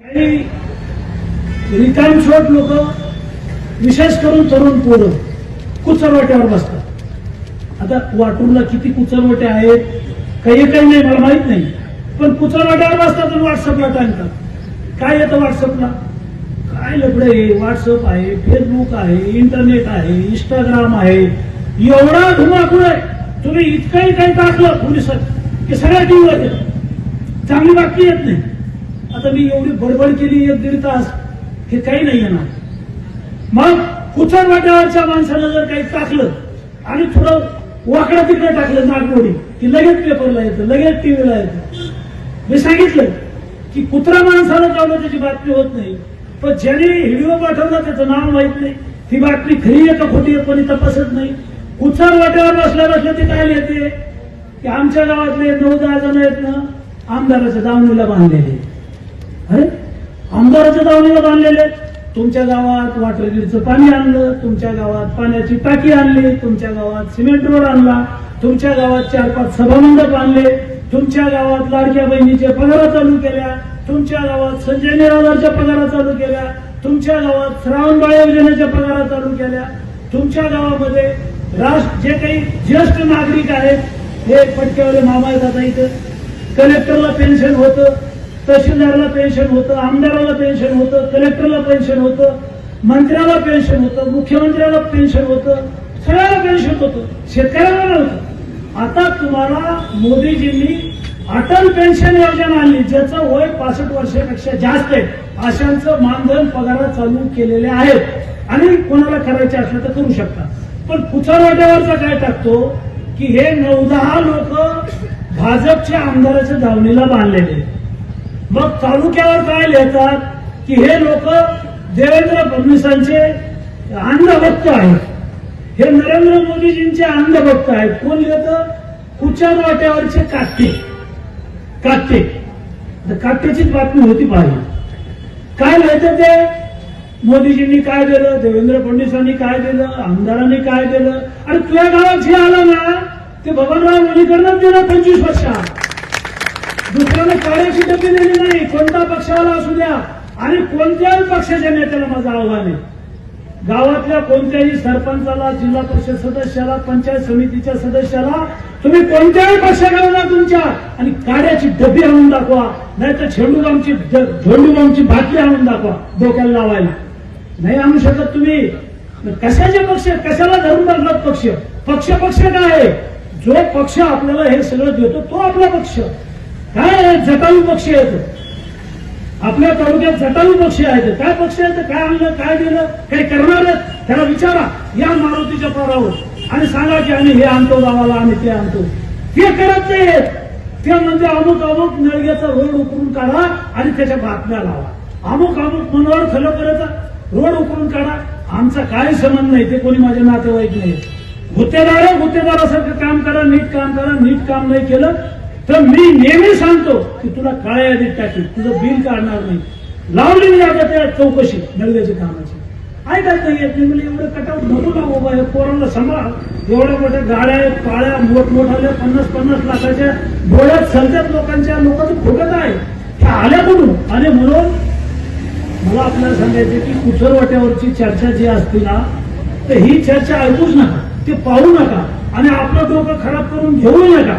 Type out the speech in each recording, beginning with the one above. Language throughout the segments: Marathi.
काही रिकामशोट लोक विशेष करून तरुण पोरं कुचरवट्यावर बसतात. आता वाटूरला किती कुचरवटे आहेत काही काही नाही मला माहीत नाही. पण कुचरवट्यावर बसतात आणि व्हॉट्सअपला टाकतात काय येतं व्हॉट्सअपला काय आहे व्हॉट्सअप आहे फेसबुक आहे इंटरनेट आहे इंस्टाग्राम आहे. एवढा धुमाकूळ आहे. तुम्ही इतकंही काही टाकलं पोलिसात की सगळ्या टीव्हीवर येतं चांगली बातमी येत नाही. आता मी एवढी बडबड केली एक दीड तास हे काही नाही येणार. मग कुचर वाट्यावरच्या माणसानं जर काही टाकलं आणि थोडं वाकडं तिकडे टाकलं नागमोडी की लगेच पेपरला येतं लगेच टीव्हीला येतं. मी सांगितलं की कुत्रा माणसाला चावलं त्याची बातमी होत नाही. पण ज्याने व्हिडिओ पाठवला त्याचं नाव माहीत नाही. ती बातमी खरी आहे का खोटी आहे कोणी तपासत नाही. कुचार वाट्यावर बसल्या बसल्या ते काय लिहिते की आमच्या गावातले नऊ दहा जण आहेत ना आमदाराच्या दावणीला बांधलेले. अरे? आमदाराच्या दावणीला बांधलेले. तुमच्या गावात वॉटर ग्रीडचं पाणी आणलं तुमच्या गावात पाण्याची टाकी आणली तुमच्या गावात सिमेंट रोड आणला तुमच्या गावात चार पाच सभामंडप आणले तुमच्या गावात लाडक्या बहिणीच्या पगारा चालू केल्या. तुमच्या गावात संजय निराधारच्या पगारा चालू केल्या तुमच्या गावात श्रावणबाळ योजनेच्या पगारा चालू केल्या तुमच्या गावामध्ये राष्ट्र जे काही ज्येष्ठ नागरिक आहेत हे पटक्यावाले मामा येतात इथं. कलेक्टरला पेन्शन होतं तहसीलदारला पेन्शन होतं आमदाराला पेन्शन होतं कलेक्टरला पेन्शन होतं मंत्र्याला पेन्शन होतं मुख्यमंत्र्याला पेन्शन होतं सगळ्याला पेन्शन होतं शेतकऱ्याला नव्हतं आता तुम्हाला मोदीजींनी अटल पेन्शन योजना आली ज्याचं वय पासष्ट वर्षापेक्षा जास्त आहे अशांचं मानधन पगार चालू केलेले आहेत. आणि कोणाला करायचे असलं तर करू शकता पण कुचारवाट्यावरचा काय टाकतो? की हे नऊ दहा लोक भाजपच्या आमदाराच्या धावणीला बांधलेले मग तालुक्यावर काय लिहितात? की हे लोक देवेंद्र फडणवीसांचे अंधभक्त आहेत. हे नरेंद्र मोदीजींचे अंधभक्त आहेत. कोण लिहितं? कुचार वाट्यावरचे काटे काटे. कात्याचीच काट्याचीच बातमी होती पाहिजे काय लिहितं ते? मोदीजींनी काय दिलं? देवेंद्र फडणवीसांनी काय दिलं? आमदारांनी काय दिलं? आणि तुझ्या गावात जे आलं ना ते बबनराव मुलीकडनं दिलं पंचवीस वर्षात. दुसऱ्याने काळ्याची डबी दिली नाही. कोणता पक्षाला असू द्या. आणि कोणत्याही पक्षाच्या नेत्याला माझं आव्हान आहे. गावातल्या कोणत्याही सरपंचाला जिल्हा परिषद सदस्याला पंचायत समितीच्या सदस्याला तुम्ही कोणत्याही पक्षाकडे तुमच्या आणि काड्याची डबी आणून दाखवा. नाही तर झेंडूबामची झेंडूबामची बाटली आणून दाखवा डोक्याला लावायला. नाही आणू शकत तुम्ही. कशाचे पक्ष? कशाला धरून बसलात पक्ष? पक्ष पक्ष काय? आहे जो पक्ष आपल्याला हे सगळं देतो तो आपला पक्ष. काय? आहे? जटायू पक्ष येतो आपल्या तालुक्यात जटायू पक्ष आहेत. काय पक्ष आहेत काय आणलं काय दिलं काही करणार आहेत? त्याला विचारा या मारुतीच्या पोरावर. आणि सांगा की आम्ही हे आणतो गावाला आम्ही ते आणतो. हे करत नाहीत. ते म्हणजे अमुक अमुक नळग्याचा रोड उकरून काढा आणि त्याच्या बातम्या लावा. अमुक अमुक मनोहर खलोकरचा रोड उकरून काढा. आमचा काय संबंध नाही ते कोणी माझे नातेवाईक नाही गुत्तेदार आहे, गुत्तेदारासारखं काम करा नीट काम करा नीट काम नाही केलं तर मी नेहमी सांगतो की तुला काळ्या यादीत टाकेल तुझं बिल काढणार नाही. लावली जातं त्या चौकशी नळव्याच्या कामाची. ऐकत नाही येत नाही. म्हणजे एवढं कटाऊट नको ना बाबा? हे कोरोना सांभाळ. एवढ्या मोठ्या गाड्या आहेत पाळ्या मोठमोठाल्या पन्नास पन्नास लाखाच्या डोळ्यात सलत्यात लोकांच्या लोकांचं फुटत आहे त्या आल्या म्हणून आणि म्हणून? मला आपल्याला सांगायचं की कुचर वाट्यावरची चर्चा जी असते ना तर ही चर्चा ऐकूच नका. ते पाहू नका. आणि आपलं डोकं खराब करून घेऊ नका.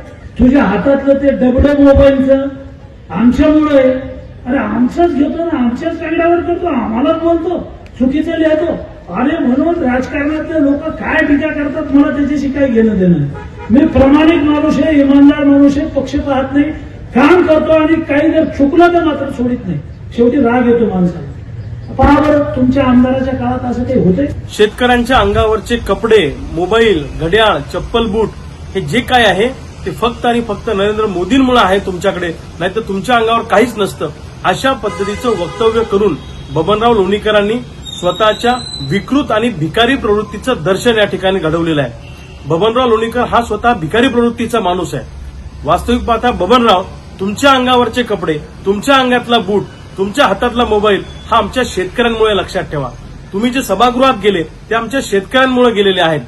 तुझ्या हातातलं ते डबडं मोबाईलचं आमच्यामुळे. अरे आमचंच घेतो ना आमच्याच कागदावर करतो आम्हालाच बोलतो चुकीचं लिहितो. अरे म्हणून राजकारणातले लोक काय टीका करतात मला त्याच्याशी काही घेणं देणं मी प्रामाणिक माणूस आहे इमानदार माणूस आहे पक्ष पाहत नाही. काम करतो आणि काही जर चुकलं तर मात्र सोडित नाही. शेवटी राग येतो माणसाला. पहा बरं तुमच्या आमदाराच्या काळात असं ते होते शेतकऱ्यांच्या अंगावरचे कपडे मोबाईल घड्याळ चप्पल बूट हे जे काय आहे ते फक्त आणि फक्त नरेंद्र मोदींमुळे आहे तुमच्याकडे नाहीतर तुमच्या अंगावर काहीच नसतं. अशा पद्धतीचं वक्तव्य करून बबनराव लोणीकरांनी स्वतःच्या विकृत आणि भिकारी प्रवृत्तीचं दर्शन या ठिकाणी घडवलेलं आहे. बबनराव लोणीकर हा स्वतः भिकारी प्रवृत्तीचा माणूस आहे. वास्तविक पाहता बबनराव तुमच्या अंगावरचे कपडे तुमच्या अंगातला बूट तुमच्या हातातला मोबाईल हा आमच्या शेतकऱ्यांमुळे लक्षात ठेवा. तुम्ही जे सभागृहात गेले ते आमच्या शेतकऱ्यांमुळे गेलेले आहेत.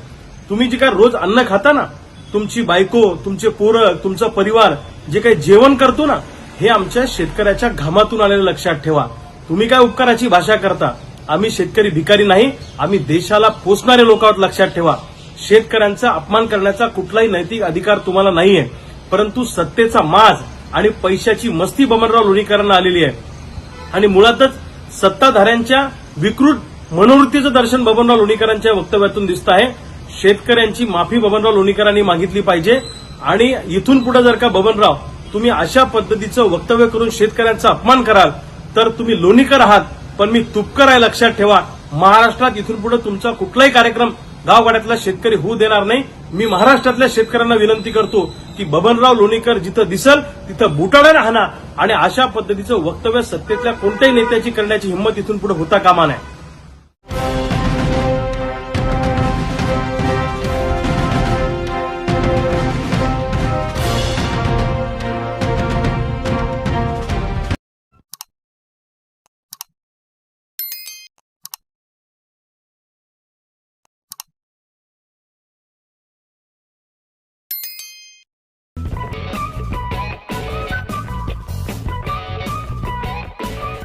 तुम्ही जे काय रोज अन्न खाता ना तुमची बायको तुमचे पोरं तुमचा परिवार जे काही जेवण करतो ना हे आमच्या शेतकऱ्याच्या घामातून आलेलं लक्षात ठेवा. तुम्ही काय उपकाराची भाषा करता? आम्ही शेतकरी भिकारी नाही आम्ही देशाला पोचणारे लोक आहोत लक्षात ठेवा. शेतकऱ्यांचा अपमान करण्याचा कुठलाही नैतिक अधिकार तुम्हाला नाहीये. परंतु सत्तेचा माज आणि पैशाची मस्ती बमनराव लोणीकरांना आलेली आहे. आणि मुळातच सत्ताधाऱ्यांच्या विकृत मनोवृत्तीचं दर्शन बबनराव लोणीकरांच्या वक्तव्यातून दिसत आहे. शेतकऱ्यांची माफी बबनराव लोणीकरांनी मागितली पाहिजे आणि इथून पुढे जर का बबनराव तुम्ही अशा पद्धतीचं वक्तव्य करून शेतकऱ्यांचा अपमान कराल तर तुम्ही लोणीकर आहात पण मी तुपकर आहे लक्षात ठेवा. महाराष्ट्रात इथून पुढे तुमचा कुठलाही कार्यक्रम गावगाड्यातला शेतकरी होऊ देणार नाही. मी महाराष्ट्रातल्या शेतकऱ्यांना विनंती करतो की बबनराव लोणीकर जिथं दिसल तिथं बुटाळे राहणार आणि अशा पद्धतीचं वक्तव्य सत्तेतल्या कोणत्याही नेत्याची करण्याची हिंमत इथून पुढे होता कामा नये.